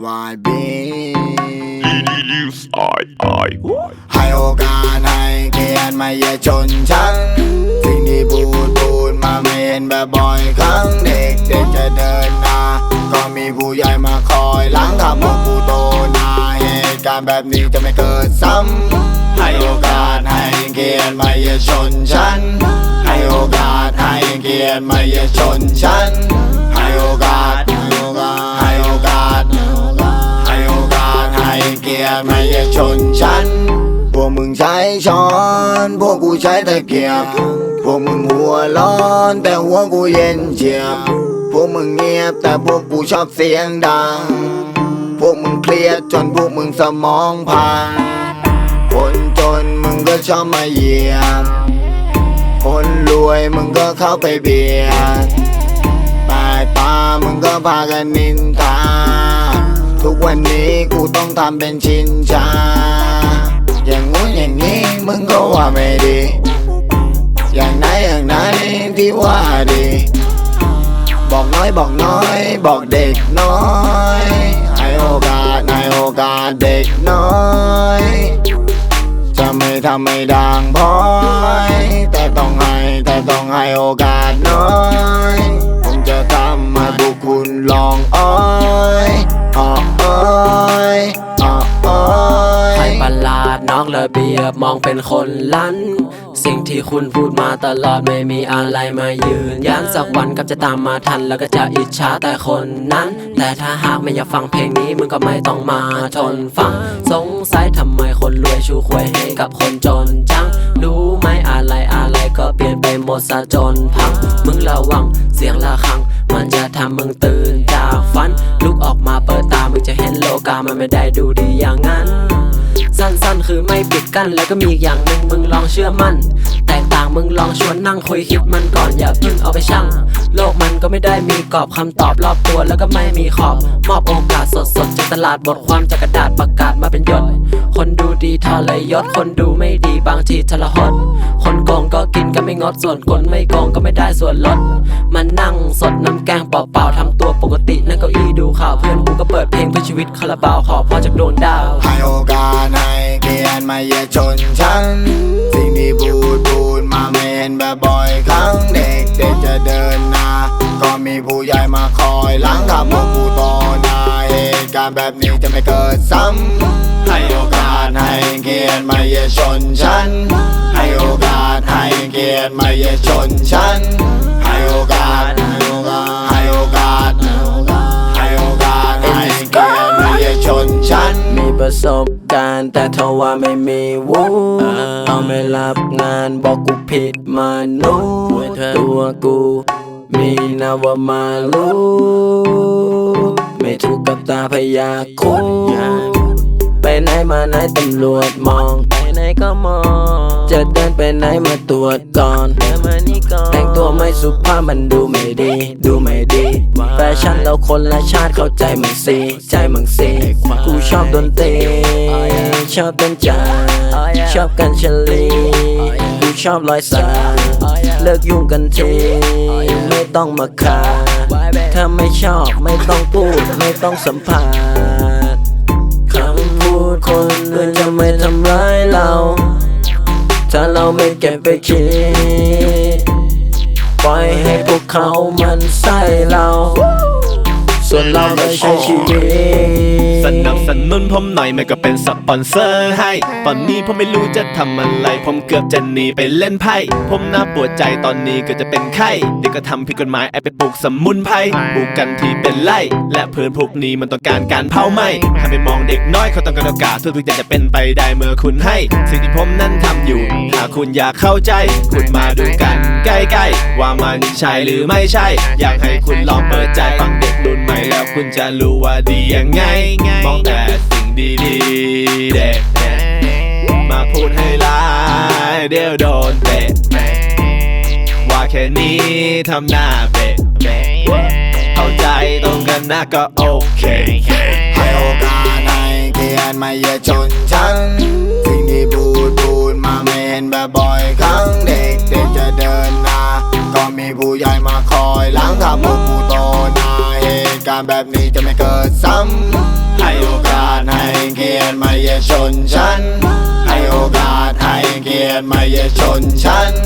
YB ให้โอกาสให้เกียรติไม่เย่ชนชั้นสิ่งที่พูดพูดมาไม่เห็นแบบบ่อยครั้งเด็กเด็กจะเดินหน้าก็มีผู้ใหญ่มาคอยล้างทำพวกผู้โตนาเหตุการณ์แบบนี้จะไม่เกิดซ้ำให้โอกาสให้เกียรติไม่เย่ชนชั้นให้โอกาสให้เกียรติไม่เย่ชนชั้นให้โอกาส อกาสให้โอกาสให้โอกาสให้เกียรติมาอย่ชนฉันพวกมึงใช้ช้อน พวกกูใช้ตะเกียบ พวกมึงหัวร้อนแต่หัวกูเย็นเฉียบ พวกมึงเงียบแต่พวกกูชอบเสียงดัง พวกมึงเครียดจนพวกมึงสมองพัง คนจนมึงก็ชอบมาเหยียบ คนรวยมึงก็เข้าไปเบียดายตามึงก็พากันนินทาทุกวันนี้กูต้องทำเป็นชินชา อย่างงู้นอย่างนี้มึงก็ว่าไม่ดี อย่างไหนอย่างไหนที่ว่าดี บอกน้อยบอกน้อย บอกเด็กน้อยให้โอกาสให้โอกาสเด็กน้อย จะไม่ทำไม่ดังพอ อ้อยอ้อยใครประหลาดนอกระเบียบมองเป็นคนลันสิ่งที่คุณพูดมาตลอดไม่มีอะไรมายืนยันสักวันก็จะตามมาทัน แล้วก็จะอิจฉาแต่คนนั้น แต่ถ้าหากไม่อยากฟังเพลงนี้มึงก็ไม่ต้องมาทนฟัง สงสัยทำไมคนรวยชูควยให้กับคนจนจัง รู้ไหมอะไรอะไรก็เปลี่ยนไปหมดซะจนพัง มึงระวังเสียงระฆัง มันจะทำมึงตื่น มันไม่ได้ดูดีอย่างนั้น สั้นๆ คือไม่ปิดกั้นแล้วก็มีอีกอย่างหนึ่งมึงลองเชื่อมั่น มึงลองชวนนั่งคุยคิดมันก่อนอย่าเพิ่งเอาไปชั่ง โลกมันก็ไม่ได้มีกรอบคำตอบรอบตัวแล้วก็ไม่มีขอบ มอบโอกาสสดๆจากตลาดบทความจากกระดาษประกาศมาเป็นหยด คนดูดีทรยศคนดูไม่ดีบางทีทรหด คนโกงก็กินก็ไม่งดส่วนคนไม่โกงก็ไม่ได้ส่วนลดมันนั่งสดน้ำแกงเปล่าๆทำตัวปกตินั่งเก้าอี้ดูข่าวเพื่อนกูก็เปิดเพลงเพื่อชีวิตคาราบาวขอพ่อจากดวงดาวให้โอกาสให้เกียรติมาอย่าชนฉัน ผู้ใหญ่มาคอยหลังถ้าพวกกูโตหน้าเหตุการณ์แบบนี้จะไม่เกิดซ้ำให้โอกาสให้เกียรติมาอย่าชนฉัน ให้โอกาสให้เกียรติมาอย่าชนฉัน ให้โอกาสให้โอกาสให้โอกาสให้โอกาสให้เกียรติมาอย่าชนฉัน มีประสบการณ์แต่ทว่าไม่มีวูเอาไม่รับงานบอกกูผิดมานุตัวกู มีนาวามาลูไม่ถูกกับตาพยาคุไปไหนมาไหนตำรวจมอง ไปไหนก็มอง จะเดินไปไหนมาตรวจก่อนแต่งตัวไม่สุภาพมันดูไม่ดี ดูไม่ดี แฟชั่นเราคนละชาติเข้าใจมึงสิใจมึงสิกูชอบดนตรีชอบเต้นจาชอบกันชลีกูชอบรอยสัก เลิกยุ่งกันที ไม่ต้องมาคาถ้าไม่ชอบไม่ต้องพูด ไม่ต้องสัมผัสคำพูดคนอื่นจะไม่ทำร้ายเรา ถ้าเราไม่เก็บไปคิด ปล่อยให้พวกเขามันใส่เรา ส่วนเราไม่ใช่ชีวิตสนับสนุนผมหน่อยไม่ก็เป็นสปอนเซอร์ให้ ตอนนี้ผมไม่รู้จะทำอะไร ผมเกือบจะหนีไปเล่นไพ่ ผมน่าปวดใจตอนนี้ก็จะเป็นไข้เด็กก็ทำผิดกฎหมายแอบไปปลูกสมุนไพรปลูกกันที่เป็นไร่และเพื่อนพวกนี้มันต้องการการเผาไหม้ถ้าไปมองเด็กน้อยเขาต้องการโอกาสทุกๆอย่างจะเป็นไปได้เมื่อคุณให้ สิ่งที่ผมนั้นทำอยู่ถ้าคุณอยากเข้าใจ คุณมาดูกัน ใกล้ๆว่ามันใช่หรือไม่ใช่ อยากให้คุณลองเปิดใจฟังเด็กรุ่นใหม่ แล้วคุณจะรู้ว่าดียังไง มองแต่สิ่งดีๆเด็กมาพูดให้ร้ายเดี๋ยวโดนเตะว่าแค่นี้ทำหน้าเบะเข้าใจตรงกันนะก็โอเคให้โอกาสให้เกียรติมาอย่าชนฉันสิ่งที่พูดพูดมาไม่เห็นแบบบ่อยครั้งเด็กเด็กจะเดินหน้าก็มีผู้ใหญ่มาคอยหลังถ้าพวกกู การแบบนี้จะไม่เกิดซ้ำให้โอกาสให้เกียรติมาเย่าชนฉัน ให้โอกาสให้เกียรติไม่อย่าชนฉัน